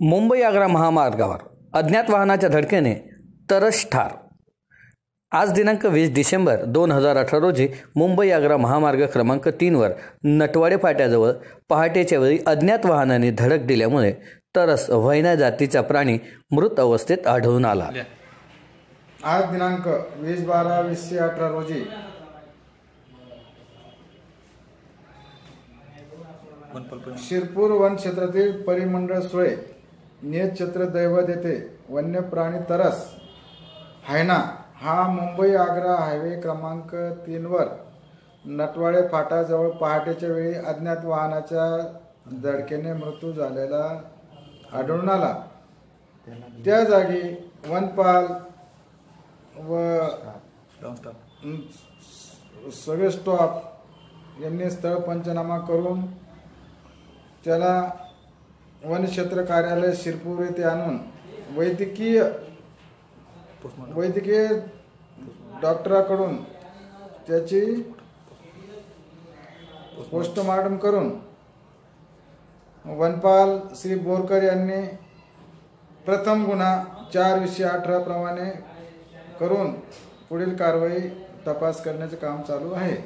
मुंबई आग्रा महामार्गावर अज्ञात वाहनाच्या धडकेने तरस ठार. आज दिनांक वीस डिसेंबर दोन हजार अठरा रोजी मुंबई आग्रा महामार्ग क्रमांक तीनवर नटवाडे फाट्याजवळ पहाटेच्या वेळी अज्ञात वाहनाने धडक दिल्यामुळे तरस वैना जातीचा प्राणी मृत अवस्थेत आढळून आला. आज दिनांक वीस बारा वीसशे अठरा रोजी शिरपूर वन क्षेत्रातील परिमंडळ सुळे नियत क्षेत्र दैवत येथे वन्य प्राणी तरस हायना हा मुंबई आग्रा हायवे क्रमांक तीनवर नटवाडे फाटाजवळ पहाटेच्या वेळी अज्ञात वाहनाच्या धडकेने मृत्यू झालेला आढळून आला. त्या जागी वनपाल व सगळे स्टॉप यांनी स्थळ पंचनामा करून त्याला वनक्षेत्र कार्यालय शिरपूर येथे आणून वैद्यकीय वैद्यकीय डॉक्टराकडून त्याची पोस्टमार्टम करून वनपाल श्री बोरकर यांनी प्रथम गुन्हा चार विषय अठरा प्रमाणे करून पुढील कारवाई तपास करण्याचे काम चालू आहे.